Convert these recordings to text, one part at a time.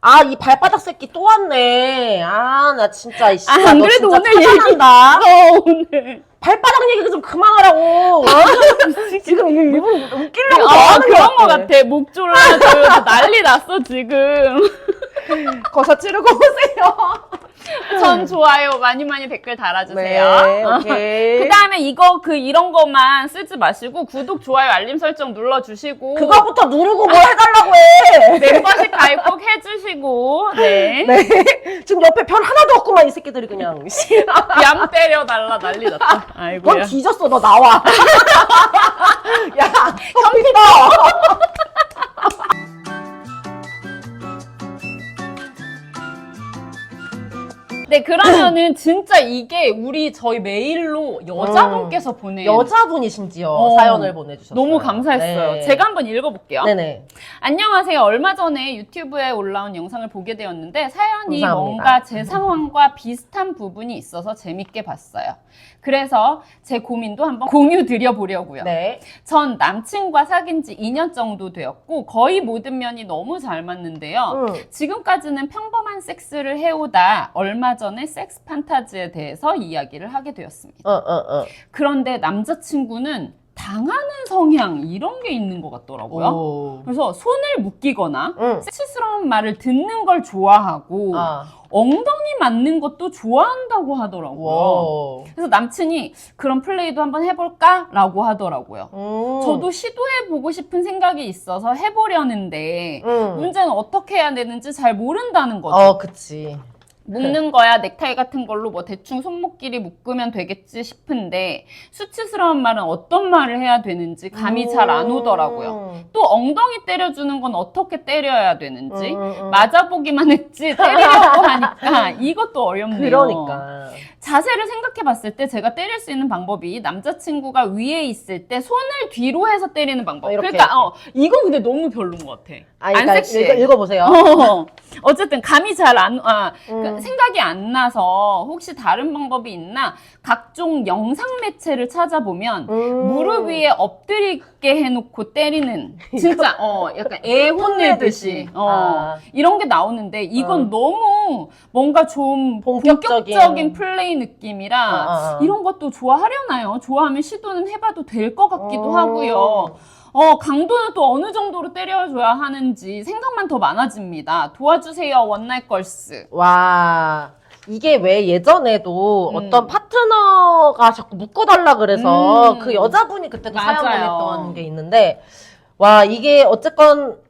아, 이 발바닥 새끼 또 왔네. 아, 나 진짜, 이 씨. 아, 안 그래도 오늘 얘기- 차단한다. 어, 오늘. 발바닥 얘기 좀 그만하라고. 지금 이거 일부러 웃기려고 아, 하는 그런 것거 같아. 목 졸라서 난리 났어, 지금. 거사 찌르고 오세요. 전 좋아요. 많이 많이 댓글 달아주세요. 네, 오케이. 그 다음에 이거, 그, 이런 것만 쓰지 마시고, 구독, 좋아요, 알림 설정 눌러주시고. 그거부터 누르고 뭘 해달라고 해. 멤버십 가입 꼭 해주시고, 네. 네. 지금 옆에 별 하나도 없구만, 이 새끼들이 그냥. 씨. 뺨 때려 달라 난리 났다. 아이고야. 넌 뒤졌어, 너 나와. 야, 컴퓨터. 그러면은 진짜 이게 우리 저희 메일로 여자분께서 보낸 여자분이 심지어 어. 사연을 보내주셨어요. 너무 감사했어요. 네. 제가 한번 읽어볼게요. 네네. 안녕하세요. 얼마 전에 유튜브에 올라온 영상을 보게 되었는데 사연이 감사합니다. 뭔가 제 상황과 비슷한 부분이 있어서 재밌게 봤어요. 그래서 제 고민도 한번 공유 드려보려고요. 네. 전 남친과 사귄 지 2년 정도 되었고 거의 모든 면이 너무 잘 맞는데요. 음. 지금까지는 평범한 섹스를 해오다 얼마 전에 섹스 판타지에 대해서 이야기를 하게 되었습니다. 어, 어, 어. 그런데 남자친구는 당하는 성향 이런 게 있는 것 같더라고요. 오. 그래서 손을 묶이거나 응. 섹시스러운 말을 듣는 걸 좋아하고 아. 엉덩이 맞는 것도 좋아한다고 하더라고요. 와. 그래서 남친이 그런 플레이도 한번 해볼까? 라고 하더라고요. 음. 저도 시도해보고 싶은 생각이 있어서 해보려는데 음. 문제는 어떻게 해야 되는지 잘 모른다는 거죠. 어, 그치. 묶는 거야 넥타이 같은 걸로 뭐 대충 손목끼리 묶으면 되겠지 싶은데 수치스러운 말은 어떤 말을 해야 되는지 감이 잘 안 오더라고요. 음. 또 엉덩이 때려주는 건 어떻게 때려야 되는지 음, 음, 음. 맞아보기만 했지 때리려고 하니까 이것도 어렵네요. 그러니까. 자세를 생각해 봤을 때 제가 때릴 수 있는 방법이 남자친구가 위에 있을 때 손을 뒤로 해서 때리는 방법. 어, 이렇게, 그러니까 어, 이거 근데 너무 별론 것 같아. 아니, 안 그러니까 섹시해. 읽어, 읽어 보세요. 어, 어쨌든 감이 잘 안, 아, 그 음. 생각이 안 나서 혹시 다른 방법이 있나 각종 영상 매체를 찾아보면 음. 무릎 위에 엎드리게 해놓고 때리는 진짜 어 약간 애 혼내듯이 어 아. 이런 게 나오는데 이건 어. 너무 뭔가 좀 본격적인. 본격적인, 플레이 느낌이라 아, 아, 아. 이런 것도 좋아하려나요? 좋아하면 시도는 해봐도 될 것 같기도 어. 하고요. 어, 강도는 또 어느 정도로 때려줘야 하는지 생각만 더 많아집니다. 도와주세요, 원나잇 걸스. 와. 이게 왜 예전에도 음. 어떤 파트너가 자꾸 묶어달라 그래서 음. 그 여자분이 그때 그 사연 맞아요. 보냈던 게 있는데, 와, 이게 어쨌건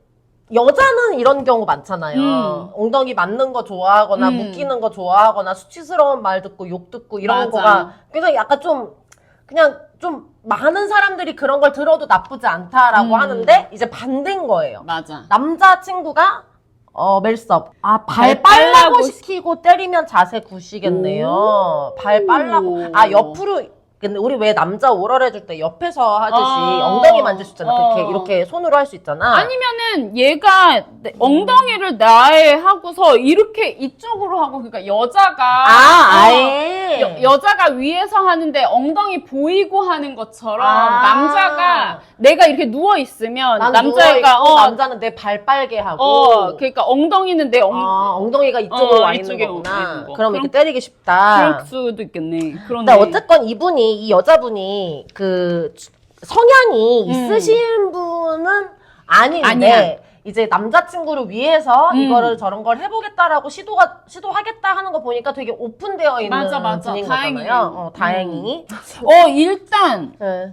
여자는 이런 경우 많잖아요. 음. 엉덩이 맞는 거 좋아하거나 음. 묶이는 거 좋아하거나 수치스러운 말 듣고 욕 듣고 이런 맞아. 거가 굉장히 약간 좀 그냥 좀 많은 사람들이 그런 걸 들어도 나쁘지 않다라고 음. 하는데 이제 반대인 거예요. 맞아. 남자 친구가 어 멜섭 아발 발 빨라고 빨라고 시키고 때리면 자세 구시겠네요 발 빨라고 아 옆으로 근데 우리 왜 남자 오럴 해줄 때 옆에서 하듯이 어. 엉덩이 만질 수 있잖아 어. 그렇게 이렇게 손으로 할 수 있잖아 아니면은 얘가 내- 엉덩이를 나에 하고서 이렇게 이쪽으로 하고 그러니까 여자가 아 어, 아예 여, 여자가 위에서 하는데 엉덩이 보이고 하는 것처럼 아. 남자가 내가 이렇게 누워 있으면 난 남자가 누워있고 어, 남자는 내 발 빨게 하고 어 그러니까 엉덩이는 내 엉, 아, 엉덩이가 이쪽으로 어, 와 있는 이쪽에 거구나 있는 거. 그럼 그럼- 이렇게 때리기 쉽다 그럴 수도 있겠네. 그런데 근데 어쨌건 이분이 이 여자분이 그 성향이 음. 있으신 분은 아닌데 아니야. 이제 남자친구를 위해서 음. 이거를 저런 걸 해보겠다라고 시도가 시도하겠다 하는 거 보니까 되게 오픈되어 있는 맞아, 맞아. 분인 다행히. 거잖아요. 어, 다행히. 어 일단 네.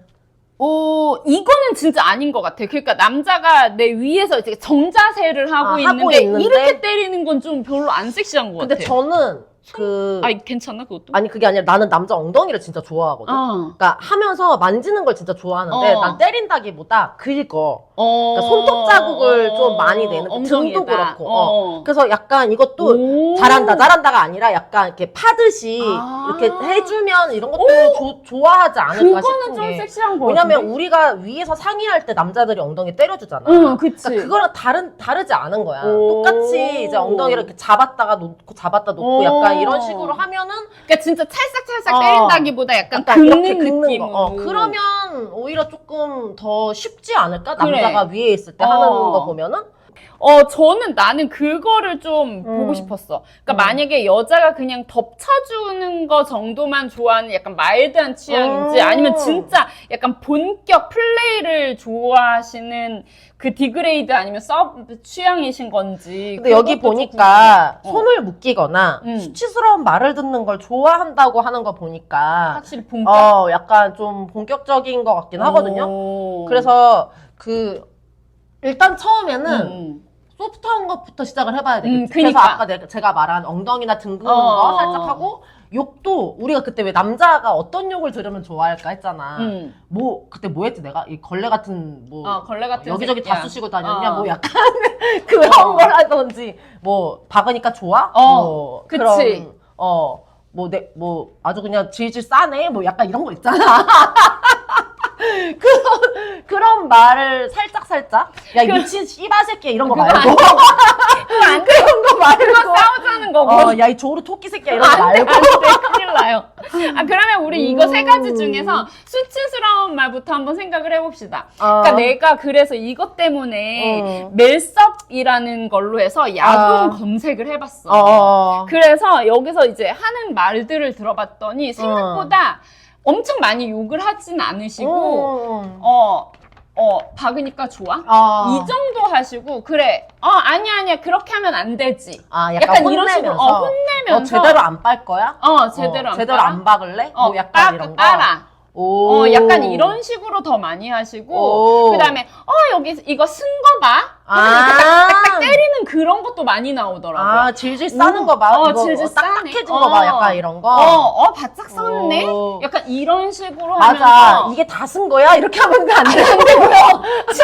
어, 이거는 진짜 아닌 것 같아. 그러니까 남자가 내 위에서 이제 정자세를 하고, 아, 있는데, 하고 있는데? 이렇게 때리는 건 좀 별로 안 섹시한 것 근데 같아. 저는 그 아니 괜찮나 그것도? 아니 그게 아니라 나는 남자 엉덩이를 진짜 좋아하거든. 어. 그러니까 하면서 만지는 걸 진짜 좋아하는데 어. 난 때린다기보다 긁어. 어. 그러니까 손톱 자국을 어. 좀 많이 내는 거, 등도 엉덩이에다. 그렇고. 어. 어. 그래서 약간 이것도 오. 잘한다 잘한다가 아니라 약간 이렇게 파듯이 아. 이렇게 해주면 이런 것도 조- 좋아하지 않을까 그거는 싶은 좀게 섹시한 거 왜냐면? 우리가 위에서 상의할 때 남자들이 엉덩이 때려주잖아 응, 그치. 그러니까 그거랑 다른 다르지 않은 거야 오. 똑같이 이제 엉덩이를 이렇게 잡았다가 놓고 잡았다 놓고 오. 약간 이런 식으로 하면은 그러니까 진짜 찰싹찰싹 어. 때린다기보다 약간, 약간 이렇게 긁는 느낌으로. 거 어, 그러면 오히려 조금 더 쉽지 않을까 그래. 남자가 위에 있을 때 어. 하는 거 보면은 어, 저는 나는 그거를 좀 음. 보고 싶었어. 그러니까 음. 만약에 여자가 그냥 덮쳐주는 거 정도만 좋아하는 약간 마일드한 취향인지 음. 아니면 진짜 약간 본격 플레이를 좋아하시는 그 디그레이드 아니면 서브 취향이신 건지. 근데 여기 보니까. 어. 손을 묶이거나 음. 수치스러운 말을 듣는 걸 좋아한다고 하는 거 보니까 확실히 본격. 어 약간 좀 본격적인 것 같긴 하거든요. 오. 그래서 그 일단 처음에는 음. 소프트한 것부터 시작을 해봐야 되겠지. 음, 그래서 그니까. 아까 내가 제가 말한 엉덩이나 등 그는 어. 거 살짝 하고 욕도 우리가 그때 왜 남자가 어떤 욕을 들으면 좋아할까 했잖아. 음. 뭐 그때 뭐 했지 내가 이 걸레 같은 뭐 어, 걸레 같은 여기저기 새끼야. 다 쑤시고 다녔냐 어. 뭐 약간 그런 어. 걸 하던지 뭐 박으니까 좋아? 어, 뭐 그치. 어뭐 내 뭐 아주 그냥 질질 싸네 뭐 약간 이런 거 있잖아. 그런 그런 말을 살짝 살짝 야 그- 미친 씨바 새끼 이런 거 그거 말고 안 돼. 그런 거 말고 그거 싸우자는 거고. 어, 야 이 조루 토끼 새끼야 이런 거 안 돼, 말고 안 돼. 큰일 나요. 아, 그러면 우리 이거 세 가지 음. 중에서 수치스러운 말부터 한번 생각을 해봅시다. 어. 그러니까 내가 그래서 이것 때문에 음. 멜섭이라는 걸로 해서 야동 아. 검색을 해봤어. 어. 그래서 여기서 이제 하는 말들을 들어봤더니 생각보다 엄청 많이 욕을 하진 않으시고, 음. 어, 어, 박으니까 좋아? 어. 이 정도 하시고, 그래, 어, 아니야, 아니야, 그렇게 하면 안 되지. 아, 약간, 약간, 이런 식으로, 혼내면서. 어, 혼내면서. 어, 제대로 안 빨 거야? 어, 제대로 어, 안 제대로? 안 박을래? 어, 뭐 약간 빠, 이런 거. 빨아. 오. 어, 약간 이런 식으로 더 많이 하시고, 오. 그 다음에, 어, 여기 이거 쓴 거 봐? 아. 때리는 그런 것도 많이 나오더라고. 아, 질질 싸는 오. 거 봐. 어, 이거 질질 딱딱해진 싸네. 거 봐. 어. 약간 이런 거. 어, 어, 바짝 썼네? 오. 약간 이런 식으로 맞아. 하면서. 이게 다 쓴 거야? 이렇게 하면 안 되는데요.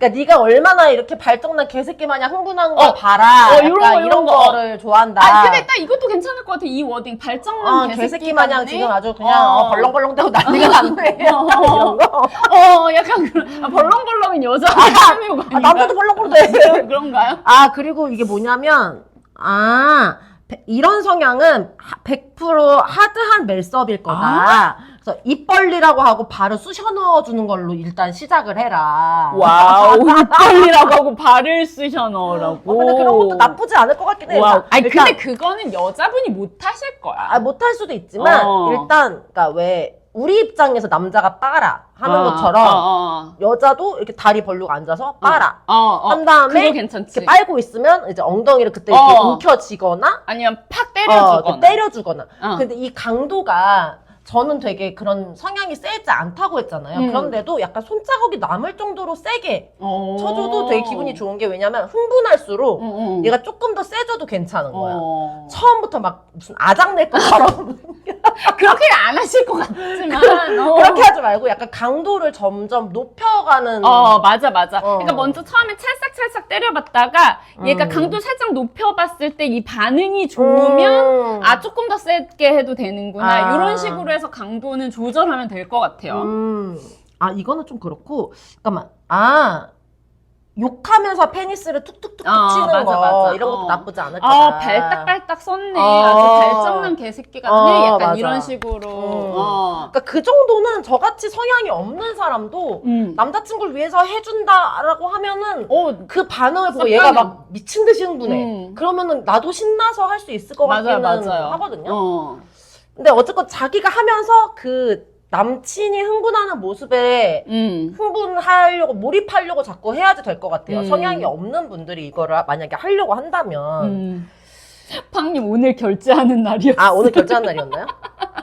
그러니까 네가 얼마나 이렇게 발정난 개새끼 마냥 흥분한 거 어. 봐라. 어, 약간 요런 거, 이런 거. 거를 좋아한다. 아, 근데 딱 이것도 괜찮을 것 같아. 이 워딩. 발정난 어, 개새끼, 개새끼 마냥 같네? 지금 아주 그냥 어, 벌렁벌렁대고 난리가 났네. 어. 이런 거. 어, 약간 그런, 아, 벌렁벌렁은 여자 취미가 아, 남자도 벌렁벌렁대. 그런가요? 아, 그리고 이게 뭐냐면, 아, 베- 이런 성향은 하- 100% 하드한 멜섭일 거다. 아? 그래서 입 벌리라고 하고 바로 쑤셔 넣어주는 걸로 일단 시작을 해라. 와우, 입 벌리라고 하고 발을 쓰셔 넣으라고. 어, 근데 그런 것도 나쁘지 않을 것 같긴 해요. 와우. 아니, 일단, 근데 그거는 여자분이 못 하실 거야. 아, 못할 수도 있지만, 어. 일단, 그니까 왜, 우리 입장에서 남자가 빨아 하는 어, 것처럼, 어, 어. 여자도 이렇게 다리 벌리고 앉아서 빨아. 어, 어. 한 다음에 그거 괜찮지. 이렇게 빨고 있으면 이제 엉덩이를 그때 이렇게 어. 움켜쥐거나 아니면 팍 어, 때려주거나. 이렇게 때려주거나. 어. 근데 이 강도가 저는 되게 그런 성향이 세지 않다고 했잖아요. 음. 그런데도 약간 손자국이 남을 정도로 세게 어. 쳐줘도 되게 기분이 좋은 게 왜냐면 흥분할수록 응, 응. 얘가 조금 더 세져도 괜찮은 거야. 어. 처음부터 막 무슨 아작 낼 것처럼 그렇게 안 하실 것 같지만. 어. 그렇게 하지 말고 약간 강도를 점점 높여가는 어, 맞아, 맞아. 어. 그러니까 먼저 처음에 찰싹찰싹 때려봤다가 얘가 음. 강도 살짝 높여봤을 때 이 반응이 좋으면 음. 아, 조금 더 세게 해도 되는구나. 아. 이런 식으로 해서 강도는 조절하면 될 것 같아요. 음. 아, 이거는 좀 그렇고, 잠깐만. 아, 욕하면서 페니스를 툭툭툭 어, 치는 맞아, 거, 맞아. 이런 것도 어. 나쁘지 않을 거다. 아, 발딱발딱 썼네. 어. 아주 발정난 개새끼 같네. 어, 약간 맞아. 이런 식으로. 음. 어. 그러니까 그 정도는 저같이 성향이 없는 사람도 음. 남자친구를 위해서 해준다라고 하면은 어, 그 반응을 보고 얘가 막 미친 듯이 흥분해. 음. 그러면은 나도 신나서 할 수 있을 것 맞아요, 같기는 맞아요. 하거든요. 어. 근데 어쨌건 자기가 하면서 그 남친이 흥분하는 모습에 음. 흥분하려고 몰입하려고 자꾸 해야지 될 것 같아요. 음. 성향이 없는 분들이 이거를 만약에 하려고 한다면 음. 팡님 오늘 결제하는 날이었어. 아 오늘 결제한 날이었나요?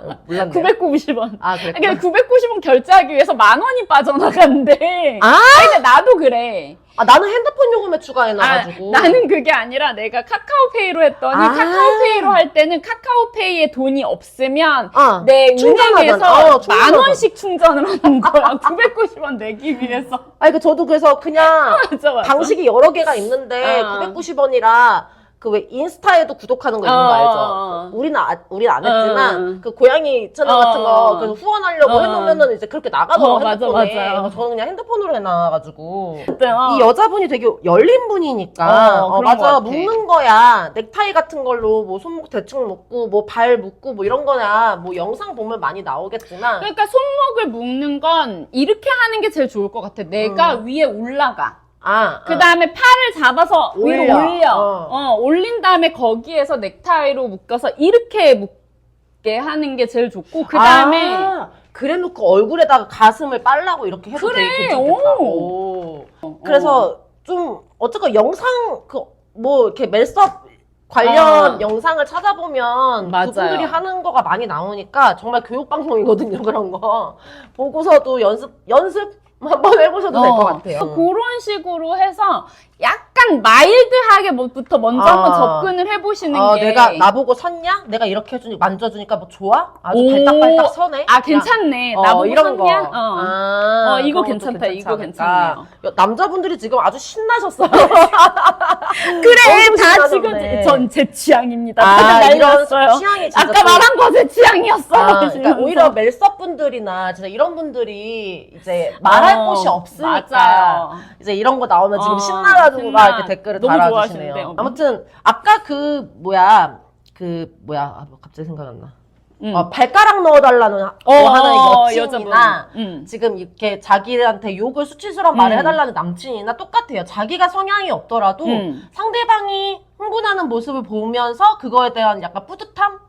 어, 몰랐네요. 990원. 아 그러니까 그랬구나. 990원 결제하기 위해서 만 원이 빠져나간대. 아? 아니, 근데 나도 그래. 아 나는 핸드폰 요금에 아, 추가해놔가지고 나는 그게 아니라 내가 카카오페이로 했더니 아. 카카오페이로 할 때는 카카오페이에 돈이 없으면 아, 내 충전하잖아. 은행에서 어, 만 충전하잖아. 원씩 충전을 하는 거야. 990원 내기 위해서. 아니 그 저도 그래서 그냥 맞아, 맞아. 방식이 여러 개가 있는데 어. 990원이라 그 왜 인스타에도 구독하는 거 있는 거 어, 알죠? 어, 어. 우리는 아, 우리는 안 했지만 어. 그 고양이 채널 어, 같은 거 어. 그래서 후원하려고 어. 해놓으면은 이제 그렇게 나가더라고 어, 맞아, 핸드폰에. 맞아요. 그래서 저는 그냥 핸드폰으로 해놔가지고 어. 이 여자분이 되게 열린 분이니까 어, 어, 그런 것 맞아 같아. 묶는 거야 넥타이 같은 걸로 뭐 손목 대충 묶고 뭐 발 묶고 뭐 이런 거야 뭐 영상 보면 많이 나오겠지만 그러니까 손목을 묶는 건 이렇게 하는 게 제일 좋을 것 같아. 내가 음. 위에 올라가. 아, 그 다음에 팔을 잡아서 위로 올려. 올려. 어. 어. 올린 다음에 거기에서 넥타이로 묶어서 이렇게 묶게 하는 게 제일 좋고, 그 다음에. 아, 그래 놓고 얼굴에다가 가슴을 빨라고 이렇게 해도 그래, 되게 괜찮겠다. 오. 오. 어. 그래서 좀 어쨌건 영상 그 뭐 이렇게 멜섭 관련 어. 영상을 찾아보면 맞아요. 그분들이 하는 거가 많이 나오니까 정말 교육 방송이거든요 그런 거 보고서도 연습 연습 한번 해보셔도 될것 어, 같아요. 그래서 그런 식으로 해서 약간 마일드하게 뭐부터 먼저 아. 한번 접근을 해보시는 어, 게. 내가 나보고 섰냐? 내가 이렇게 해주니 만져주니까 뭐 좋아? 아주 오. 발딱발딱 서네. 아, 괜찮네. 어, 나보고 이런 거. 섰냐? 어. 아, 어, 이거 그런 것도 괜찮다. 괜찮지 이거 않을까. 괜찮네요. 야, 남자분들이 지금 아주 신나셨어요. 그래, 너무 다 신나셨네. 지금 전제 취향입니다. 아, 이런. 취향이 진짜 아까 좀- 말한 거 제 취향이었어. 아, 그러니까 이러면서. 오히려 멜섭 분들이나 진짜 이런 분들이 이제 말할 어, 곳이 없으니까 맞아요. 이제 이런 거 나오면 지금 어, 신나 가지고 막 신나. 이렇게 댓글을 너무 달아주시네요. 좋아하시는데. 아무튼 아까 그 뭐야 그 뭐야 아, 뭐 갑자기 생각 안 나. 음. 어, 발가락 넣어달라는 하- 어, 뭐 하는 어, 여친이나 여자분. 음. 지금 이렇게 자기한테 욕을 수치스러운 말을 음. 해달라는 남친이나 똑같아요. 자기가 성향이 없더라도 음. 상대방이 흥분하는 모습을 보면서 그거에 대한 약간 뿌듯함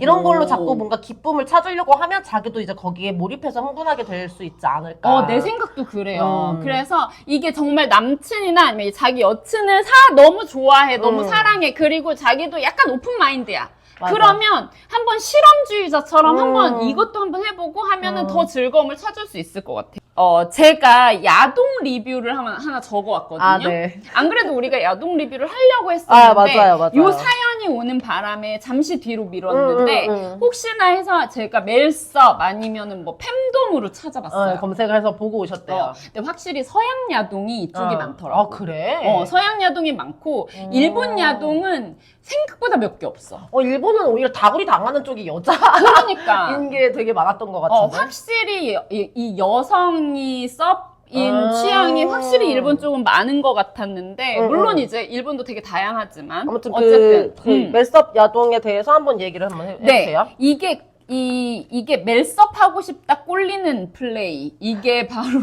이런 걸로 자꾸 뭔가 기쁨을 찾으려고 하면 자기도 이제 거기에 몰입해서 흥분하게 될 수 있지 않을까. 어, 내 생각도 그래요. 음. 그래서 이게 정말 남친이나 아니면 자기 여친을 사, 너무 좋아해, 너무 음. 사랑해. 그리고 자기도 약간 오픈 마인드야. 맞아. 그러면 한번 실험주의자처럼 음. 한번 이것도 한번 해보고 하면은 음. 더 즐거움을 찾을 수 있을 것 같아요. 어, 제가 야동 리뷰를 하나, 하나 적어왔거든요. 아, 네. 안 그래도 우리가 야동 리뷰를 하려고 아, 했었는데 맞아요, 맞아요. 요 사연 이 오는 바람에 잠시 뒤로 미뤘는데 음, 음, 음. 혹시나 해서 제가 멜섭 아니면은 뭐 fem돔으로 찾아봤어요. 어, 검색을 해서 보고 오셨대요. 어, 근데 확실히 서양 야동이 이쪽이 어. 많더라고. 아, 그래? 어, 서양 야동이 많고 음. 일본 야동은 생각보다 몇 개 없어. 어, 일본은 오히려 다구리 당하는 쪽이 여자인 그러니까 게 되게 많았던 것 어, 같은데. 확실히 이, 이 여성이 아. 취향이 확실히 일본 쪽은 많은 것 같았는데 음, 물론 음. 이제 일본도 되게 다양하지만 아무튼 어쨌든 그, 그 음. 멜섭 야동에 대해서 한번 얘기를 한번 해, 네, 해주세요. 이게 이 이게 멜섭 하고 싶다 꼴리는 플레이 이게 바로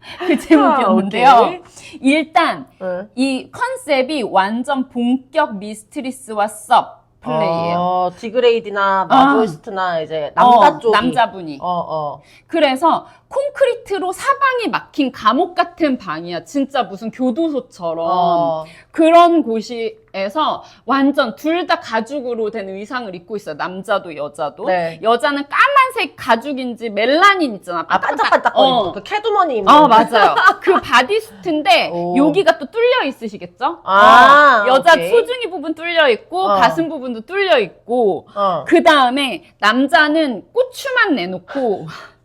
그 제목이었는데요. 아. 일단 응. 이 컨셉이 완전 본격 미스트리스와 섭 플레이예요. 어, 디그레이드나 마조이스트나 이제 남자 어, 쪽이. 남자분이. 어, 어. 그래서 콘크리트로 사방이 막힌 감옥 같은 방이야. 진짜 무슨 교도소처럼. 어. 그런 곳에서 완전 둘 다 가죽으로 된 의상을 입고 있어요. 남자도 여자도. 네. 여자는 까만색 가죽인지 멜라닌 있잖아. 아, 반짝반짝거리는 어. 그 캐두머니 입는. 어, 맞아요. 그 바디수트인데 오. 여기가 또 뚫려 있으시겠죠? 아, 어, 여자 오케이. 소중이 부분 뚫려 있고 어. 가슴 부분도 뚫려 있고 어. 그 다음에 남자는 고추만 내놓고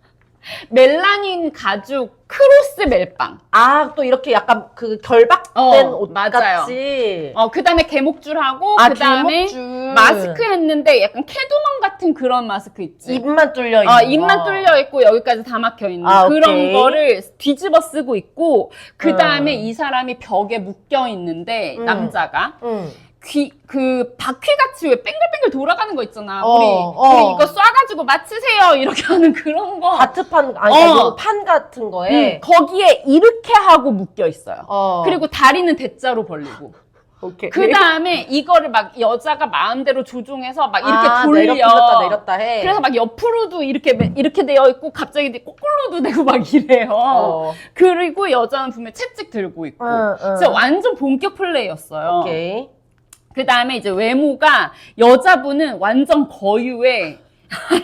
멜라닌 가죽 크로스 멜빵. 아, 또 이렇게 약간 그 결박된 어, 옷 맞아요. 같이. 어, 그 다음에 개목줄하고 아, 그 다음에 개목줄. 마스크 했는데 약간 캐두먼 같은 그런 마스크 있지. 입만 뚫려 있는 어, 입만 거. 뚫려 있고 여기까지 다 막혀 있는 아, 그런 오케이. 거를 뒤집어 쓰고 있고 그 다음에 음. 이 사람이 벽에 묶여 있는데 음. 남자가 응. 귀, 그, 바퀴같이 왜 뺑글뺑글 돌아가는 거 있잖아. 어, 우리, 어. 우리 이거 쏴가지고 맞추세요. 이렇게 하는 그런 거. 바트판 아니 어. 그러니까 판 같은 거에 음, 거기에 이렇게 하고 묶여 있어요. 어. 그리고 다리는 대자로 벌리고. 오케이. 그 다음에 이거를 막 여자가 마음대로 조종해서 막 이렇게 아, 돌려. 내렸다 내렸다 해. 그래서 막 옆으로도 이렇게, 이렇게 되어 있고 갑자기 거꾸로도 되고 막 이래요. 어. 그리고 여자는 분명 채찍 들고 있고. 응, 응. 진짜 완전 본격 플레이였어요. 오케이. 그 다음에 이제 외모가 여자분은 완전 거유에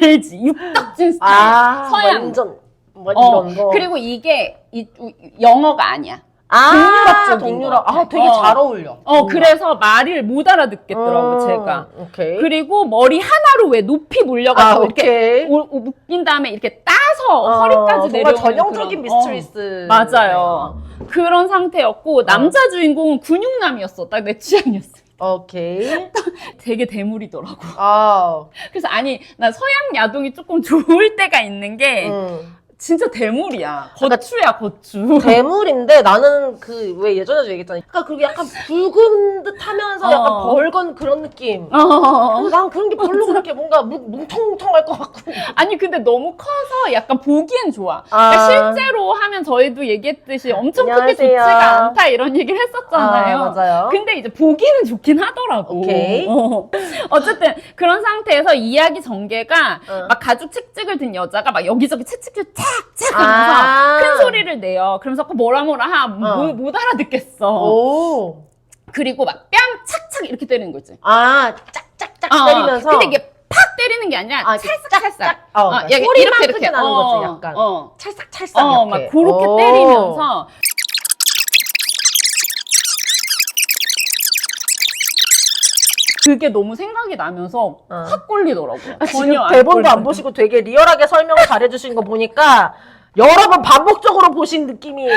알지 육덕진 스타일 아, 서양 완전 뭐 어, 거. 그리고 이게 이, 우- 영어가 아니야 아, 동유럽 쪽인 동유럽. 것 같아. 아, 되게 어. 잘 어울려. 어 동유럽. 그래서 말을 못 알아듣겠더라고 음, 제가 오케이. 그리고 머리 하나로 왜 높이 아, 물려가지고 이렇게 오케이. 오- 오- 묶인 다음에 이렇게 따서 어, 허리까지 내려오는 전형적인 그런- 미스트리스. 어, 맞아요 그런 상태였고 남자 주인공은 근육남이었어 딱 내 취향이었어 어. 오케이. 되게 대물이더라고 아, 그래서 아니 나 서양 야동이 조금 좋을 때가 있는 게 음. 진짜 대물이야. 거추야, 거추. 대물인데 나는 그 왜 예전에도 얘기했잖아. 그러니까 그리고 약간 붉은 듯하면서 약간 어. 벌건 그런 느낌. 어. 그래서 난 그런 게 별로 그렇게 뭔가 뭉- 뭉텅뭉텅할 것 같고. 아니 근데 너무 커서 약간 보기엔 좋아. 아. 그러니까 실제로 하면 저희도 얘기했듯이 엄청 크게 안녕하세요. 좋지가 않다 이런 얘기를 했었잖아요. 아, 맞아요. 근데 이제 보기는 좋긴 하더라고. 오케이. 어. 어쨌든 그런 상태에서 이야기 전개가 어. 막 가죽 책찍을 든 여자가 막 여기저기 착착 하면서 아. 큰 소리를 내요. 그러면서 그 뭐라 뭐라 하, 뭐, 어. 못 알아듣겠어. 오. 그리고 막 뺨 착착 이렇게 때리는 거지. 아, 짝짝짝 어. 때리면서. 근데 이게 팍 때리는 게 아니라 아, 이렇게 찰싹 찰싹. 어, 어, 그러니까 이렇게 소리만 이렇게 크게 나는 어, 거지, 약간. 어. 찰싹찰싹 어, 이렇게. 막 그렇게 오. 때리면서 그게 너무 생각이 나면서 어. 확 걸리더라고요. 아, 지금 전혀 안 대본도 안 걸리더라고요. 보시고 되게 리얼하게 설명을 잘해주신 거 보니까 여러 번 반복적으로 보신 느낌이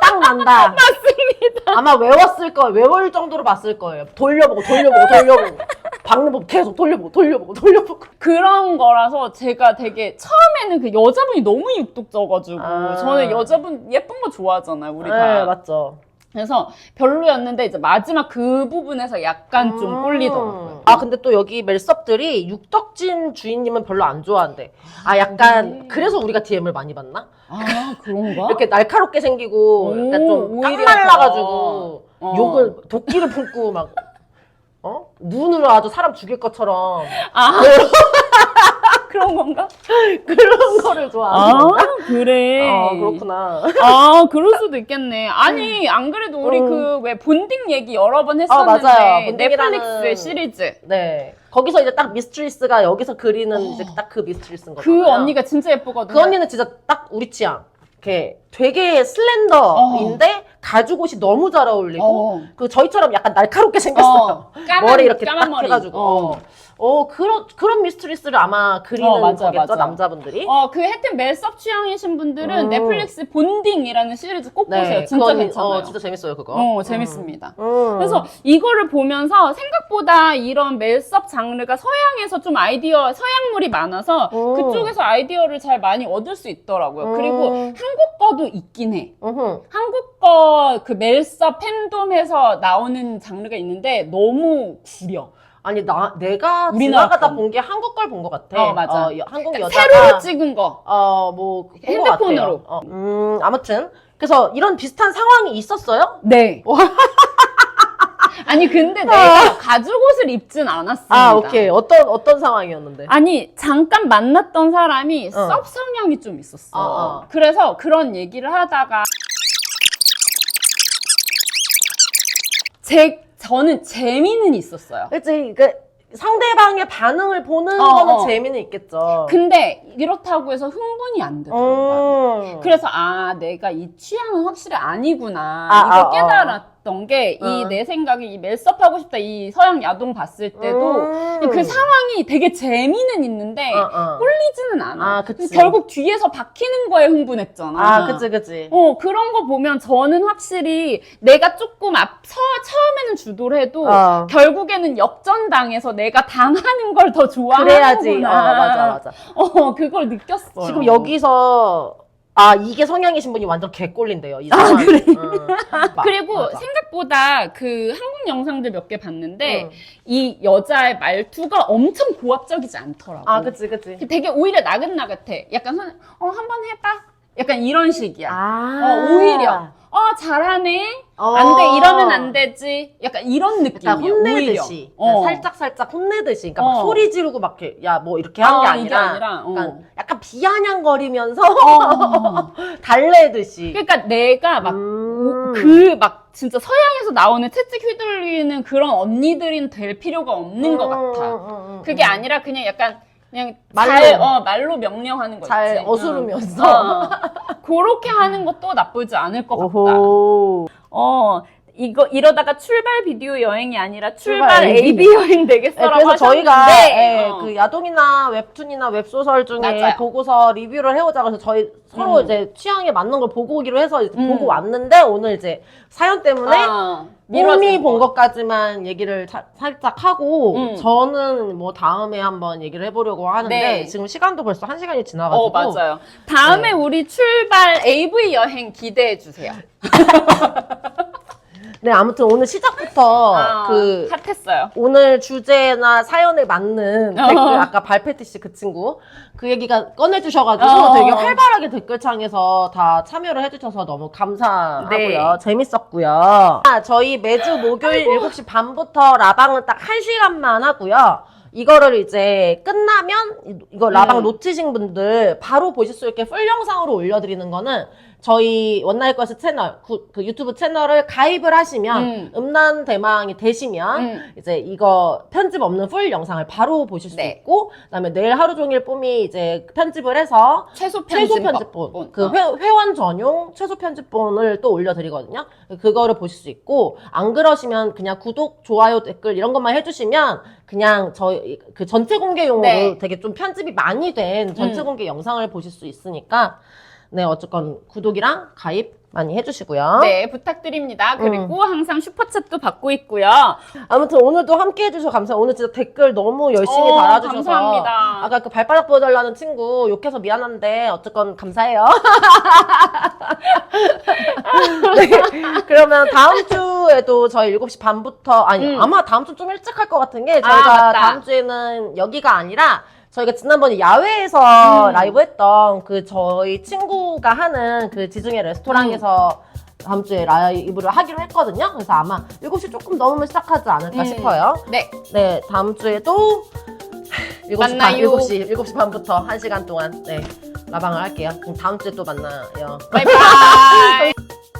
딱 난다. 맞습니다. 아마 외웠을 거예요. 외울 정도로 봤을 거예요. 돌려보고 돌려보고 돌려보고 박는 계속 돌려보고 돌려보고 돌려보고. 그런 거라서 제가 되게 처음에는 그 여자분이 너무 육독져가지고 아. 저는 여자분 예쁜 거 좋아하잖아요, 우리 다. 네, 맞죠. 그래서 별로였는데 이제 마지막 그 부분에서 약간 좀 음. 꼴리더라고요. 아 근데 또 여기 멜섭들이 육덕진 주인님은 별로 안 좋아한대. 아 약간 네. 그래서 우리가 DM을 많이 받나? 아 그런가? 이렇게 날카롭게 생기고 오, 약간 좀 오히려 깡말라가지고 더. 어. 욕을 도끼를 품고 막 어? 눈으로 아주 사람 죽일 것처럼 아 그런 건가? 그런 거를 좋아하는 아 건가? 그래. 아 그렇구나. 아 그럴 수도 있겠네. 아니 안 그래도 우리 음. 그왜 본딩 얘기 여러 번 아, 했었는데 맞아요. 본딩이라는- 넷플릭스 시리즈. 네. 거기서 이제 딱 미스트리스가 여기서 그리는 이제 딱 그 미스트리스인 거죠. 그 언니가 진짜 예쁘거든요. 그 언니는 진짜 딱 우리 취향. 이렇게 되게 슬렌더인데 가죽 옷이 너무 잘 어울리고 어. 그 저희처럼 약간 날카롭게 생겼어요. 어, 까만, 머리 이렇게 까만 딱 머리. 해가지고. 어. 어. 어, 그런 그런 미스트리스를 아마 그리는 어, 맞아, 거겠죠 맞아. 남자분들이. 어, 그 하여튼 멜섭 취향이신 분들은 음. 넷플릭스 본딩이라는 시리즈 꼭 보세요. 진짜 그건, 괜찮아요. 어, 진짜 재밌어요 그거. 어, 재밌습니다. 음. 그래서 이거를 보면서 생각보다 이런 멜섭 장르가 서양에서 좀 아이디어, 서양물이 많아서 음. 그쪽에서 아이디어를 잘 많이 얻을 수 있더라고요. 그리고 음. 한국 거도 있긴 해. 음흠. 한국 거 그 멜섭 팬덤에서 나오는 장르가 있는데 너무 구려. 아니 나 내가 우리나라 지나가다 건. 본게 한국 걸 본 것 같아. 어, 맞아. 여- 한국 여자가 세로로 찍은 거. 어뭐 핸드폰으로. 어. 음 아무튼 그래서 이런 비슷한 상황이 있었어요? 네. 아니 근데 내가 가죽 옷을 입진 않았습니다. 아 오케이 어떤 어떤 상황이었는데? 아니 잠깐 만났던 사람이 어. 썩 성향이 좀 있었어. 아, 아. 그래서 그런 얘기를 하다가 제 저는 재미는 있었어요. 그치 그 상대방의 반응을 보는 어, 거는 어. 재미는 있겠죠. 근데 이렇다고 해서 흥분이 안 되더라고요. 음. 그래서 아 내가 이 취향은 확실히 아니구나 아, 이걸 아, 아. 깨달았 던 게이 어. 내 생각에 이 멜섭하고 싶다 이 서양 야동 봤을 때도 음. 그 상황이 되게 재미는 있는데 어, 어. 꼴리지는 않아. 아, 그치. 결국 뒤에서 박히는 거에 흥분했잖아. 아 그치 그치. 어, 그런 거 보면 저는 확실히 내가 조금 앞 서, 처음에는 주도를 해도 어. 결국에는 역전당해서 내가 당하는 걸 더 좋아하는구나. 그래야지. 어 맞아 맞아. 어, 그걸 느꼈어요. 지금 여기서 아 이게 성향이신 분이 완전 개꼴린데요. 이 상황. 그래. 그리고 생각보다 그 한국 영상들 몇개 네. 봤는데 이 여자의 말투가 엄청 고압적이지 않더라고. 아 그치 그치. 되게 오히려 나긋나긋해. 약간 선- 어 한번 해봐. 약간 이런 식이야. 아 어, 오히려 어 잘하네. 어. 안돼 이러면 안 되지. 약간 이런 느낌이야. 약간 혼내듯이 오히려. 어. 살짝 살짝 혼내듯이 그러니까 막 어. 소리 지르고 막야뭐 이렇게 한 게 아, 아니라, 이게 아니라, 어. 약간, 약간 비아냥거리면서 어. 달래듯이 그러니까 내가 막 음. 그막 진짜 서양에서 나오는 채찍 휘둘리는 그런 언니들인 될 필요가 없는 것 같아. 음, 음, 음, 그게 음. 아니라 그냥 약간 그냥 말로. 잘, 어, 말로 명령하는 거 잘 있지. 응. 어. 그렇게 하는 것도 나쁘지 않을 것 같다. 오호 어, 이거 이러다가 출발 비디오 여행이 아니라 출발, 출발 AB, AB 여행 네, 되겠어라고 그래서 저희가 하셨는데, 예, 어. 그 야동이나 웹툰이나 웹소설 중에 맞아요. 보고서 리뷰를 해오자 그래서 저희 서로 음. 이제 취향에 맞는 걸 보고 오기로 해서 이제 음. 보고 왔는데 오늘 이제 사연 때문에 어. 홈이 본 거. 것까지만 얘기를 자- 살짝 하고 음. 저는 뭐 다음에 한번 얘기를 해보려고 하는데 네. 지금 시간도 벌써 한 시간이 지나가지고 어, 맞아요. 다음에 네. 우리 출발 AV 여행 기대해 주세요. 네 아무튼 오늘 시작부터 아, 그 핫했어요. 오늘 주제나 사연에 맞는 어. 댓글 아까 발페티 씨 그 친구 그 얘기가 꺼내주셔가지고 어. 되게 활발하게 댓글창에서 다 참여를 해주셔서 너무 감사하고요 네. 재밌었고요 아, 저희 매주 목요일 7시 반부터 라방은 딱 1시간만 하고요 이거를 이제 끝나면 이- 이거 라방 음. 놓치신 분들 바로 보실 수 있게 풀 영상으로 올려드리는 거는 저희 원나잇 걸스 채널 구- 그 유튜브 채널을 가입을 하시면 음. 음란 대망이 되시면 음. 이제 이거 편집 없는 풀 영상을 바로 보실 수 네. 있고 그다음에 내일 하루 종일 뿜이 이제 편집을 해서 최소 편집 편집본 그 회, 회원 전용 최소 편집본을 또 올려드리거든요 그거를 보실 수 있고 안 그러시면 그냥 구독 좋아요 댓글 이런 것만 해주시면 그냥 저희 그 전체 공개용으로 네. 되게 좀 편집이 많이 된 전체 음. 공개 영상을 보실 수 있으니까 네 어쨌건 구독이랑 가입 많이 해주시고요 네, 부탁드립니다. 그리고 항상 슈퍼챗도 받고 있고요. 아무튼 오늘도 함께 해주셔서 감사해요. 오늘 진짜 댓글 너무 열심히 어, 달아주셔서. 감사합니다. 아까 그 발바닥 보여달라는 친구 욕해서 미안한데 어쨌건 감사해요. 네, 그러면 다음 주에도 저희 7시 반부터, 아니, 음. 아마 다음 주 좀 일찍 할 것 같은 게 저희가 아, 맞다. 다음 주에는 여기가 아니라 저희가 지난번에 야외에서 음. 라이브 했던 그 저희 친구가 하는 그 지중해 레스토랑에서 다음 주에 라이브를 하기로 했거든요. 그래서 아마 7시 조금 넘으면 시작하지 않을까 음. 싶어요. 네, 네, 다음 주에도 7시 반, 만나요. 7시, 7시 반부터 1시간 동안 네, 라방을 할게요. 그럼 다음 주에 또 만나요. 바이바이.